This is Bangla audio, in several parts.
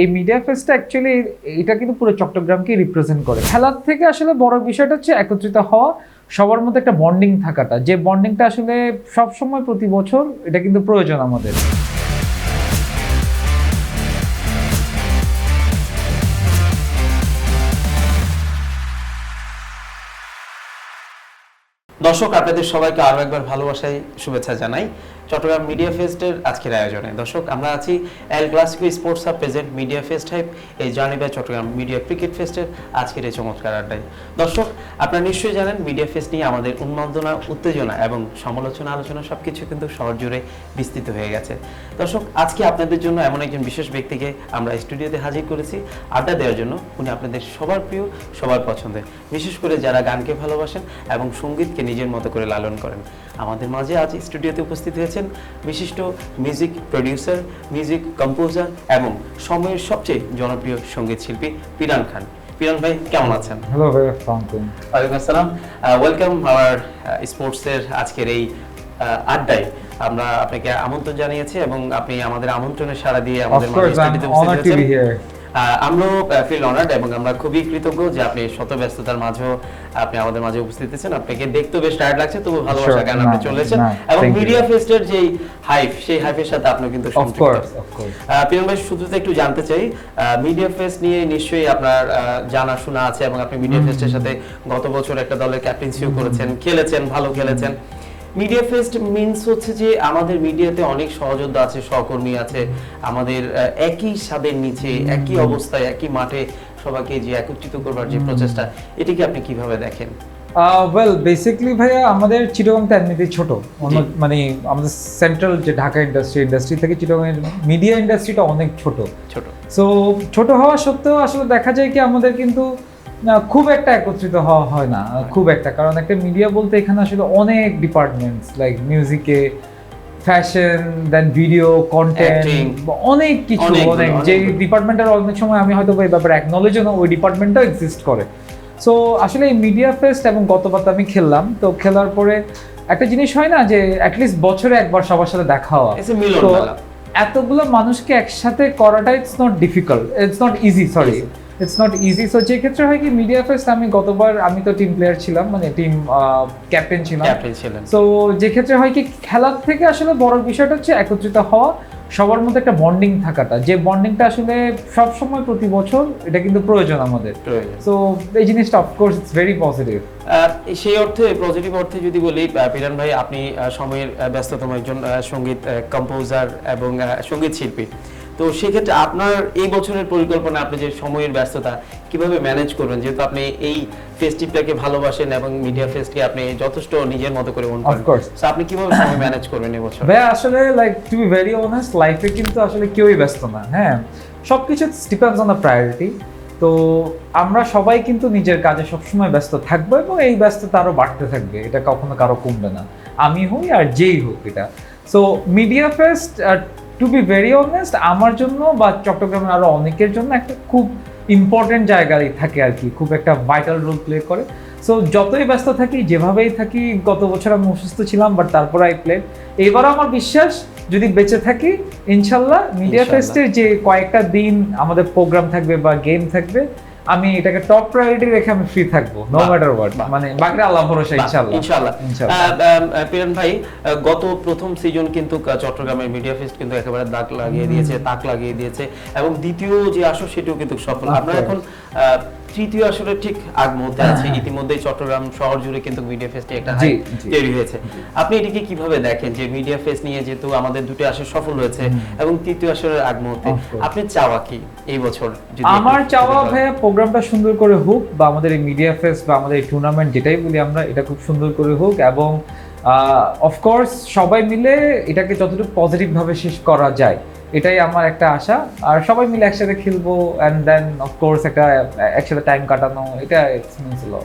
এই মিডিয়া ফেস্টটা অ্যাকচুয়ালি এটা কিন্তু পুরো চট্টগ্রামকে রিপ্রেজেন্ট করে। খেলার থেকে আসলে বড় বিষয়টা হচ্ছে একত্রিত হওয়া, সবার মধ্যে একটা বন্ডিং থাকাটা। যে বন্ডিংটা আসলে সব সময় প্রতি বছর, এটা কিন্তু প্রয়োজন আমাদের। দর্শক, আপনাদের সবাইকে আরও একবার ভালোবাসাই, শুভেচ্ছা জানাই। চট্টগ্রাম মিডিয়া ফেস্টের আজকের আয়োজনে। দর্শক, আমরা আছি El Clasico sports hub present media fest hype এই journey by Chattogram media cricket ফেস্টের আজকের এই চমৎকার আড্ডায়। দর্শক, আপনারা নিশ্চয়ই জানেন মিডিয়া ফেস্ট নিয়ে আমাদের উন্মাদনা, উত্তেজনা এবং সমালোচনা, আলোচনা সবকিছু কিন্তু শহর জুড়ে বিস্তৃত হয়ে গেছে। দর্শক, আজকে আপনাদের জন্য এমন একজন বিশেষ ব্যক্তিকে আমরা স্টুডিওতে হাজির করেছি। আড্ডা দেওয়ার জন্য উনি আপনাদের সবার প্রিয়, সবার পছন্দের। বিশেষ করে যারা গানকে ভালোবাসেন এবং সঙ্গীতকে নিজের মতো করে লালন করেন। আমাদের মাঝে আজ স্টুডিওতে উপস্থিত হয়েছেন বিশিষ্ট মিউজিক প্রডিউসার মিউজিক কম্পোজার এবং সময়ের সবচেয়ে জনপ্রিয় সংগীত শিল্পী পিরান খান। পিরান ভাই কেমন আছেন? হ্যালো ভাই ওয়ালাইকুম আসসালাম। ওয়েলকাম আওয়ার স্পোর্টসের আজকের এই আড্ডায়। আমরা আপনাকে আমন্ত্রণ জানিয়েছি এবং আপনি আমাদের আমন্ত্রণে সাড়া দিয়ে আমাদের মাঝে স্টুডিওতে উপস্থিত হয়েছেন। আমরাও ফিল অনার্ড এবং আমরা খুবই কৃতজ্ঞ যে আপনি শত ব্যস্ততার মাঝেও আপনি আমাদের মাঝে উপস্থিত আছেন আপনাকে দেখতেও বেশ টায়ার্ড লাগছে তবু ভালোবাসা গান আপনি এবং মিডিয়া ফেস্টের যেই হাইপ সেই হাইপের সাথে আপনি কিন্তু পিরন ভাই একটু জানতে চাই মিডিয়া ফেস্ট নিয়ে নিশ্চয়ই আপনার আহ, জানাশোনা আছে এবং আপনি মিডিয়া ফেস্টের সাথে গত বছর একটা দলের ক্যাপ্টেন্সিও করেছেন খেলেছেন ভালো খেলেছেন। মিডিয়া ফেস্ট মিন্স হচ্ছে যে আমাদের মিডিয়াতে অনেক সহযোদ্ধা আছে সহকর্মী আছে। আমাদের একই স্বাদের নিচে একই অবস্থায় একই মাঠে সবাইকে যে একত্রিত করবার যে প্রচেষ্টা এটিকে আপনি কীভাবে দেখেন? ওয়েল বেসিক্যালি ভাইয়া আমাদের চিটাগংটা এমনিতেই ছোট। মানে আমাদের সেন্ট্রাল যে ঢাকা ইন্ডাস্ট্রি ইন্ডাস্ট্রি থেকে চিটাগংয়ের মিডিয়া ইন্ডাস্ট্রিটা অনেক ছোট। ছোট। সো ছোট হওয়া সত্ত্বেও আসলে দেখা যায় কি আমাদের কিন্তু না, খুব একটা একত্রিত হওয়া হয় না খুব একটা। কারণ একটা মিডিয়া বলতে এখানে আসলে অনেক ডিপার্টমেন্টস লাইক মিউজিকে ফ্যাশন দেন ভিডিও কন্টেন্ট অনেক কিছু অনেক। যে ডিপার্টমেন্টের অনেক সময় আমি হয়তো এই ব্যাপারে অ্যাকনোলেজও না ওই ডিপার্টমেন্টটাও এক্সিস্ট করে। সো আসলে এই মিডিয়া ফেস্ট এবং গতবার আমি খেললাম তো খেলার পরে একটা জিনিস হয় না যে অ্যাটলিস্ট বছরে একবার সবার সাথে দেখা হওয়া। তো এতগুলো মানুষকে একসাথে করাটা it's not difficult it's not easy sorry. It's not easy so যে ক্ষেত্রে হয় কি মিডিয়া ফেস্ট আমি গতবার আমি তো টিম প্লেয়ার ছিলাম মানে টিম ক্যাপ্টেন ছিলাম। ক্যাপ্টেন ছিলেন। সো যে ক্ষেত্রে হয় কি খেলার থেকে আসলে বড় বিষয়টা হচ্ছে একত্রিত হওয়া সবার মধ্যে একটা বন্ডিং থাকাটা। যে বন্ডিংটা আসলে সব সময় প্রতি বছর এটা কিন্তু প্রয়োজন আমাদের। সো এই জিনিসটা অফকোর্স ইটস ভেরি পজিটিভ সেই অর্থে পজিটিভ অর্থে যদি বলি পিরান ভাই আপনি সময়ের ব্যস্ততম একজন সংগীত কম্পোজার এবং সংগীত শিল্পী। তো সেক্ষেত্রে আপনার এই বছরের পরিকল্পনা আপনি যে সময়ের ব্যস্ততা কীভাবে ম্যানেজ করবেন? যেহেতু আপনি এই ফেস্টিভটাকে ভালোবাসেন এবং মিডিয়া ফেস্টকে আপনি যথেষ্ট নিজের মতো করে মন করেন. So আপনি কীভাবে সময় ম্যানেজ করবেন এবছর ভাইয়া আসলে like to be very honest লাইফে কিন্তু আসলে কেউই ব্যস্ত না হ্যাঁ? সব কিছু ডিপেন্ডস অন দ্য প্রায়োরিটি তো আমরা সবাই কিন্তু নিজের কাজে সবসময় ব্যস্ত থাকব এবং এই ব্যস্ততা আরও বাড়তে থাকবে এটা কখনো কারও কমবে না। আমি হই আর যেই হোক এটা। So media fest to be very honest আমার জন্য বা চট্টগ্রামের আরও অনেকের জন্য একটা খুব ইম্পর্টেন্ট জায়গায় থাকে আর কি খুব একটা ভাইটাল রোল প্লে করে সো যতই ব্যস্ত থাকি যেভাবেই থাকি গত বছর আমি অসুস্থ ছিলাম বাট তারপর আই প্লে এবারও আমার বিশ্বাস যদি বেঁচে থাকি ইনশাল্লাহ মিডিয়া। ফেস্টের যে কয়েকটা দিন আমাদের প্রোগ্রাম থাকবে বা গেম থাকবে আমি এটাকে টপ প্রায়োরিটি রেখে আমি ফ্রি থাকব নো ম্যাটার হোয়াট মানে বাকিটা আল্লাহ ভরসা ইনশাআল্লাহ। ইনশাআল্লাহ। পিরন ভাই গত প্রথম সিজন কিন্তু চট্টগ্রামের মিডিয়া ফেস্ট কিন্তু একেবারে দাগ লাগিয়ে দিয়েছে তাক লাগিয়ে দিয়েছে এবং দ্বিতীয় যে আসর সেটিও কিন্তু সফল। আপনারা আমরা এখন তৃতীয় আসরে ঠিক আগ মুহূর্তে আছে। ইতিমধ্যেই চট্টগ্রাম শহর জুড়ে কিন্তু মিডিয়া ফেস্টে একটা তৈরি হয়েছে। আপনি এটিকে কীভাবে দেখেন যে মিডিয়া ফেস্ট নিয়ে যেহেতু আমাদের দুটো আসর সফল হয়েছে এবং তৃতীয় আসরের আগ মুহূর্তে আপনি চাওয়া কি এই বছর আমার চাওয়া। ভাইয়া প্রোগ্রামটা সুন্দর করে হোক বা আমাদের এই মিডিয়া ফেস্ট বা আমাদের এই টুর্নামেন্ট যেটাই বলি আমরা এটা খুব সুন্দর করে হোক এবং অফকোর্স সবাই মিলে এটাকে যতটুকু পজিটিভভাবে শেষ করা যায়। এটাই আমার একটা আশা। আর সবাই মিলে একসাথে খেলব অ্যান্ড দেন অফকোর্স একটা, একসাথে টাইম কাটানো, এটা এক্সপিরিয়েন্স হলো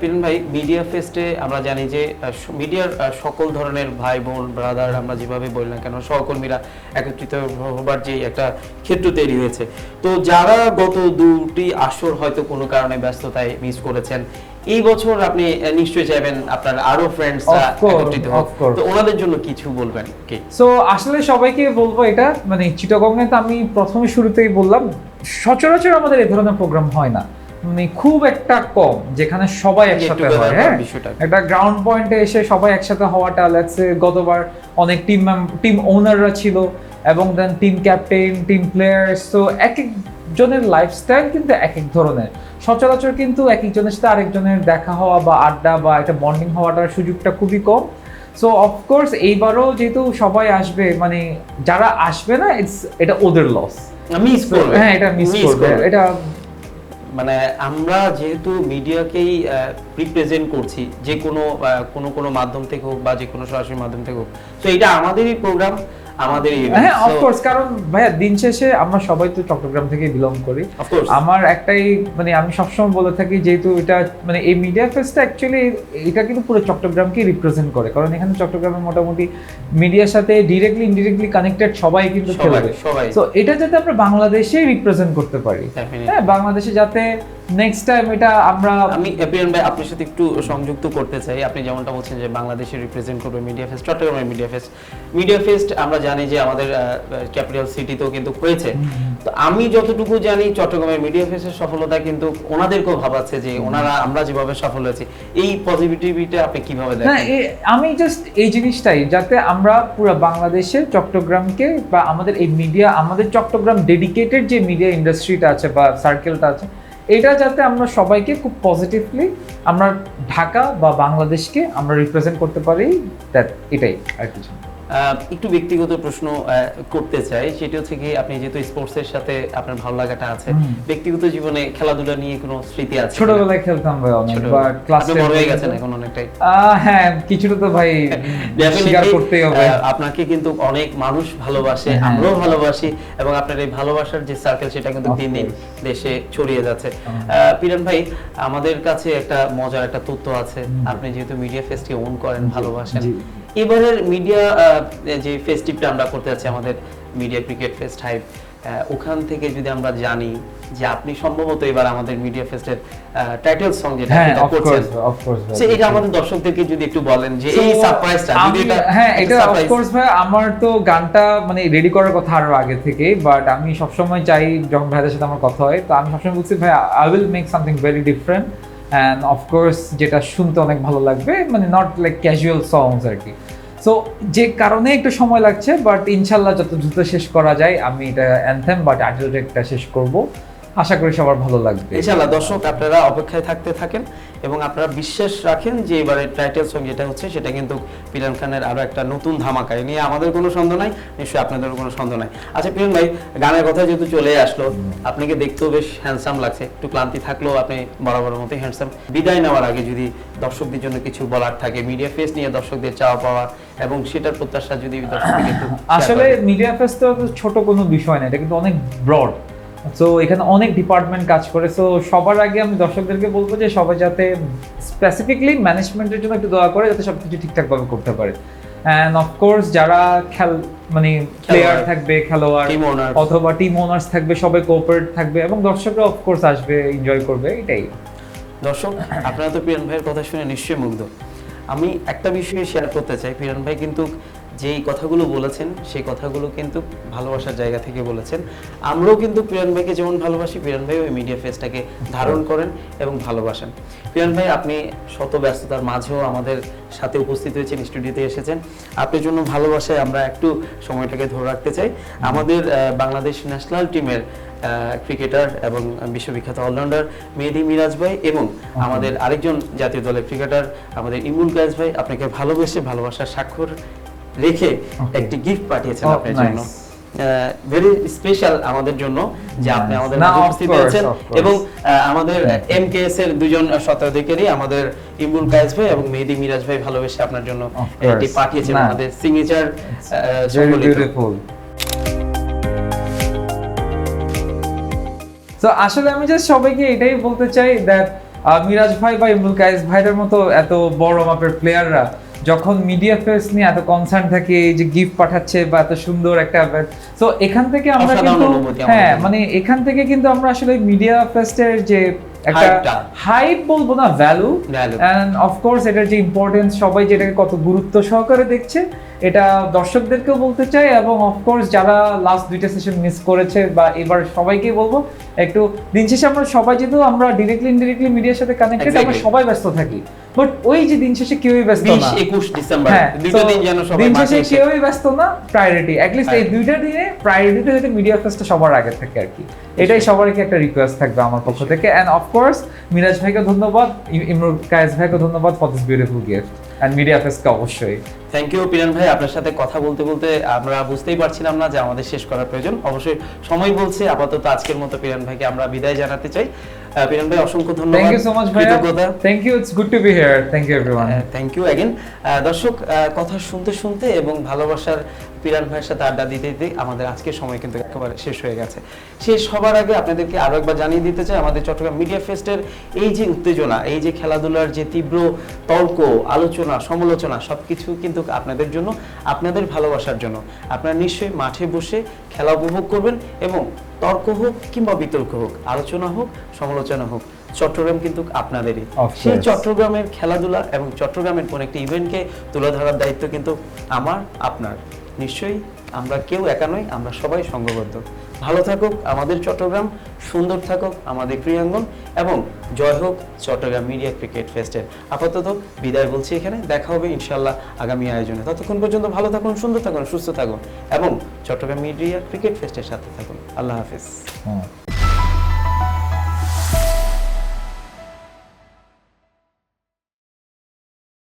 পিরন ভাই মিডিয়া ফেস্টে আমরা জানি যে মিডিয়ার সকল ধরনের ভাই, বোন ব্রাদার আমরা যেভাবে বলি না কেন, সহকর্মীরা একত্রিত হবার যে একটা ক্ষেত্র তৈরি হয়েছে। তো যারা গত দুটি আসর হয়তো কোনো কারণে ব্যস্ততায় মিস করেছেন এই বছর আপনি নিশ্চয়ই চাইবেন আপনার আরও course, একত্রিত হোক তো ওনাদের জন্য কিছু বলবেন কি? সো আসলে সবাইকে বলব এটা মানে চিটাগংয়ে তো আমি প্রথমে শুরুতেই বললাম সচরাচর আমাদের এই ধরনের প্রোগ্রাম হয় না। মানে খুব একটা কম যেখানে সবাই একসাথে হয় হ্যাঁ বিষয়টা। একটা গ্রাউন্ড পয়েন্টে এসে সবাই একসাথে হওয়াটা লেটসে গতবার অনেক টিম টিম ওনাররা ছিল এবং then team captain team players তো এক এক একজনের লাইফস্টাইল কিন্তু এক এক ধরনের। সচরাচর কিন্তু এক একজনের সাথে আরেকজনের দেখা হওয়া বা আড্ডা বা একটা বন্ডিং হওয়াটার সুযোগটা খুবই কম। সো অফকোর্স এইবারও যেহেতু সবাই আসবে মানে যারা আসবে না ইটস এটা ওদের লস মিস করবে। হ্যাঁ এটা মিস করবে। এটা মানে আমরা যেহেতু মিডিয়াকেই রিপ্রেজেন্ট করছি যে কোনো কোনো কোনো মাধ্যম থেকে হোক বা যে কোনো সরাসরি মাধ্যম থেকে হোক। তো এটা আমাদেরই প্রোগ্রাম event. হ্যাঁ অফকোর্স কারণ ভাইয়া দিন শেষে আমরা সবাই তো চট্টগ্রাম থেকে বিলং করি। আমার একটাই মানে আমি সবসময় বলে থাকি যেহেতু এটা মানে এই মিডিয়া ফেস্টটা অ্যাকচুয়ালি এটা কিন্তু পুরো চট্টগ্রামকে রিপ্রেজেন্ট করে। কারণ এখানে চট্টগ্রামে মোটামুটি মিডিয়ার সাথে ডিরেক্টলি ইনডিরেক্টলি কানেক্টেড সবাই কিন্তু খেলবে। তো এটা যাতে আমরা বাংলাদেশে রিপ্রেজেন্ট করতে পারি। হ্যাঁ বাংলাদেশে যাতে নেক্সট টাইম এটা আমরা আমি এপিএন ভাই আপনার সাথে একটু সংযুক্ত করতে চাই। আপনি যেমনটা বলছেন যে বাংলাদেশে রিপ্রেজেন্ট করবে মিডিয়া ফেস্ট চট্টগ্রামের মিডিয়া ফেস্ট মিডিয়া ফেস্ট আমরা জানি যে আমাদের ক্যাপিটাল সিটিতেও কিন্তু হয়েছে। তো আমি যতটুকু জানি চট্টগ্রামের মিডিয়া ফেস্টের সফলতা কিন্তু ওনাদেরকেও ভাবাচ্ছে যে ওনারা আমরা যেভাবে সফল হয়েছি এই পজিটিভিটি আপনি কীভাবে দেখেন? আমি জাস্ট এই জিনিসটাই যাতে আমরা পুরো বাংলাদেশে চট্টগ্রামকে বা আমাদের এই মিডিয়া আমাদের চট্টগ্রাম ডেডিকেটেড যে মিডিয়া ইন্ডাস্ট্রিটা আছে বা সার্কেলটা আছে এটা যাতে আমরা সবাইকে খুব পজিটিভলি আমরা ঢাকা বা বাংলাদেশকে আমরা রিপ্রেজেন্ট করতে পারি দ্যাট এটাই আর কিছু একটু ব্যক্তিগত প্রশ্ন করতে চাই। সেটা হচ্ছে কি আপনি যেহেতু স্পোর্টসের সাথে আপনার ভালো লাগাটা আছে ব্যক্তিগত জীবনে খেলাধুলা নিয়ে কোনো স্মৃতি আছে ছোটবেলায় খেলতাম ভাই অনেক। বাট ক্লাস বড় হয়ে গেছেন এখন অনেকটাই। হ্যাঁ কিছুটা তো ভাই স্বীকার করতেই হবে। আপনাকে কিন্তু অনেক মানুষ ভালোবাসে হ্যাঁ। আমরাও ভালোবাসি এবং আপনার এই ভালোবাসার যে সার্কেল সেটা কিন্তু দিন দিন দেশে ছড়িয়ে যাচ্ছে। আহ, পিরান ভাই আমাদের কাছে একটা মজার একটা তথ্য আছে। আপনি যেহেতু মিডিয়া ফেস্টকে ওন করেন ভালোবাসেন। এবারের মিডিয়া যে ফেস্টিভটা আমরা করতে যাচ্ছি আমাদের মিডিয়া ক্রিকেট ফেস্ট হাইপ ওখান থেকে যদি আমরা জানি যে আপনি সম্ভবত এবার আমাদের মিডিয়া ফেস্টের টাইটেল সং যেটা হ্যাঁ করছেন। সে এটা আমাদের দর্শকদেরকে যদি একটু বলেন যে এই সারপ্রাইজটা যদি এটা হ্যাঁ এটা অফকোর্স ভাই আমার তো গানটা মানে রেডি করার কথা আরও আগে থেকে বাট আমি সবসময় চাই যখন ভাইদের সাথে আমার কথা হয় তো আমি সবসময় বলছি ভাই I will make something very different and of course যেটা শুনতে অনেক ভালো লাগবে মানে নট লাইক ক্যাজুয়াল সংস আর কি। সো যে কারণে একটু সময় লাগছে বাট ইনশাল্লাহ যত দ্রুত শেষ করা যায়, আমি এটা অ্যান্থেম বা টাইটেল ট্রেকটা শেষ করব। আশা করি সবার ভালো লাগবে। ইনশাআল্লাহ দর্শক আপনারা অপেক্ষায় থাকতে থাকেন এবং আপনারা বিশ্বাস রাখেন যে এবারে টাইটেল সং যেটা হচ্ছে সেটা কিন্তু পিরান খানের আরও একটা নতুন ধামাকা। নিয়ে আমাদের কোনো সন্দেহ নাই নিশ্চয়ই আপনাদেরও কোনো সন্দেহ নাই। আচ্ছা পিরান ভাই গানের কথা যেহেতু চলে আসলো আপনাকে দেখতেও বেশ হ্যান্ডসাম লাগছে? একটু ক্লান্তি থাকলেও আপনি বরাবরের মতোই হ্যান্ডসাম বিদায় নেওয়ার আগে যদি দর্শকদের জন্য কিছু বলার থাকে মিডিয়া ফেস নিয়ে দর্শকদের চাওয়া পাওয়া এবং সেটার প্রত্যাশা যদি দর্শকদের আসলে মিডিয়া ফেস তো ছোট কোনো বিষয় না এটা কিন্তু অনেক ব্রড সো এখানে অনেক ডিপার্টমেন্ট কাজ করে। সো সবার আগে আমি দর্শকদেরকে বলব যে সবাই যাতে স্পেসিফিকলি ম্যানেজমেন্টের জন্য একটু দোয়া করে যাতে সবকিছু ঠিকঠাকভাবে করতে পারে। অ্যান্ড অফকোর্স যারা খেল মানে প্লেয়ার থাকবে খেলোয়াড় অথবা টিম ওনার্স থাকবে সবাই কোঅপারেট থাকবে এবং দর্শকরা অফকোর্স আসবে এনজয় করবে এটাই। দর্শক আপনারা তো পিরান ভাইয়ের কথা শুনে নিশ্চয়ই মুগ্ধ। আমি একটা বিষয়ে শেয়ার করতে চাই। পিরান ভাই কিন্তু যেই কথাগুলো বলেছেন, সেই কথাগুলো কিন্তু ভালোবাসার জায়গা থেকে বলেছেন। আমরাও কিন্তু পিরান ভাইকে যেমন ভালোবাসি পিরান ভাই ওই মিডিয়া ফেসটাকে ধারণ করেন এবং ভালোবাসেন। পিরান ভাই, আপনি শত ব্যস্ততার মাঝেও আমাদের সাথে উপস্থিত হয়েছেন, স্টুডিওতে এসেছেন। আপনার জন্য ভালোবাসায় আমরা একটু সময়টাকে ধরে রাখতে চাই। আমাদের বাংলাদেশ ন্যাশনাল টিমের ক্রিকেটার এবং বিশ্ববিখ্যাত অলরাউন্ডার মেহেদি মিরাজ ভাই এবং আমাদের আরেকজন জাতীয় দলের ক্রিকেটার আমাদের ইমুল গাইজ ভাই, আপনাকে ভালোবেসে ভালোবাসার স্বাক্ষর রেখে একটি গিফট পাঠিয়েছেন Oh, আপনার জন্য। ভেরি স্পেশাল আমাদের জন্য যে আপনি আমাদের মাঝে উপস্থিত হয়েছেন এবং আমাদের এর দুজন শতাধিকারী আমাদের ইমরুল কায়েস ভাই এবং মেহেদি মিরাজ ভাই ভালোবেসে আপনার জন্য এটি পাঠিয়েছেন আমাদের সিগনেচার বিউটিফুল তো আসলে আমি জাস্ট সবাইকে এটাই বলতে চাই দ্যাট মিরাজ ভাই বা ইমরুল কায়েস ভাইদের মতো এত বড় মাপের প্লেয়াররা যখন মিডিয়া ফেস নিয়ে এত কনসার্ন থাকে এই যে গিফট পাঠাচ্ছে বা এত সুন্দর একটা তো এখান থেকে আমরা কিন্তু হ্যাঁ মানে এখান থেকে কিন্তু আমরা আসলে মিডিয়া ফেস্টের যে একটা। হাইপ বলব না ভ্যালু। অ্যান্ড অফকোর্স এটার যে ইম্পর্টেন্স সবাই যেটাকে কত গুরুত্ব সহকারে দেখছে এটা দর্শকদেরকেও বলতে চাই এবং অফকোর্স যারা লাস্ট দুইটা সেশন মিস করেছে বা এবার সবাইকে বলব একটু দিন শেষে আমরা সবাই যেহেতু আমরা ডিরেক্টলি ইনডিরেক্টলি মিডিয়ার সাথে কানেক্টেড আমরা সবাই ব্যস্ত থাকি। বাট ওই যে দিন শেষে কেউই ব্যস্ত না। ডিসেম্বর হ্যাঁ দুটো দিন যেন সবাই দিন শেষে কেউই ব্যস্ত না প্রায়োরিটি অ্যাটলিস্ট এই দুইটা দিনে প্রায়োরিটিতে যাতে মিডিয়া ফেস্টটা সবার আগে থাকে আর কি। এটাই সবারকে একটা রিকোয়েস্ট থাকবে আমার পক্ষ থেকে। অ্যান্ড অফকোর্স মিরাজ ভাইকে ধন্যবাদ ইমরুল কায়েস ভাইকে ধন্যবাদ for this beautiful gift and media ফেস্টকে অবশ্যই। থ্যাংক ইউ পিরান ভাই। আপনার সাথে কথা বলতে বলতে আমরা বুঝতেই পারছিলাম না যে আমাদের শেষ করার প্রয়োজন। অবশ্যই সময় বলছে। আপাতত আজকের মতো পিরান ভাইকে আমরা বিদায় জানাতে চাই। পিরান ভাই অসংখ্য ধন্যবাদ। থ্যাংক ইউ সো মাচ কৃতজ্ঞতা thank you it's good to be here thank you everyone thank you again দর্শক কথা শুনতে শুনতে এবং ভালোবাসার পিরান ভাইয়ের সাথে আড্ডা দিতে দিতে আমাদের আজকের সময় কিন্তু একেবারে শেষ হয়ে গেছে। শেষ হবার আগে আপনাদেরকে আরও একবার জানিয়ে দিতে চাই আমাদের চট্টগ্রাম মিডিয়া ফেস্টের এই যে উত্তেজনা এই যে খেলাধুলার যে তীব্র তর্ক আলোচনা সমালোচনা সবকিছু কিন্তু আপনাদের জন্য আপনাদের ভালোবাসার জন্য। আপনারা নিশ্চয়ই মাঠে বসে খেলা উপভোগ করবেন এবং তর্ক হোক কিংবা বিতর্ক হোক আলোচনা হোক সমালোচনা হোক চট্টগ্রাম কিন্তু আপনাদেরই। সেই চট্টগ্রামের খেলাধুলা এবং চট্টগ্রামের কোন একটি ইভেন্টকে তুলে ধরার দায়িত্ব কিন্তু আমার আপনার। নিশ্চয়ই আমরা কেউ একা নই আমরা সবাই সংঘবদ্ধ ভালো থাকুক, আমাদের চট্টগ্রাম। সুন্দর থাকুক, আমাদের ক্রীড়াঙ্গন। এবং জয় হোক চট্টগ্রাম মিডিয়া ক্রিকেট ফেস্টের। আপাতত বিদায় বলছি এখানে। দেখা হবে ইনশাল্লাহ আগামী আয়োজনে। ততক্ষণ পর্যন্ত ভালো থাকুন, সুন্দর থাকুন, সুস্থ থাকুন। এবং চট্টগ্রাম মিডিয়া ক্রিকেট ফেস্টের সাথে থাকুন। আল্লাহ হাফিজ। হুম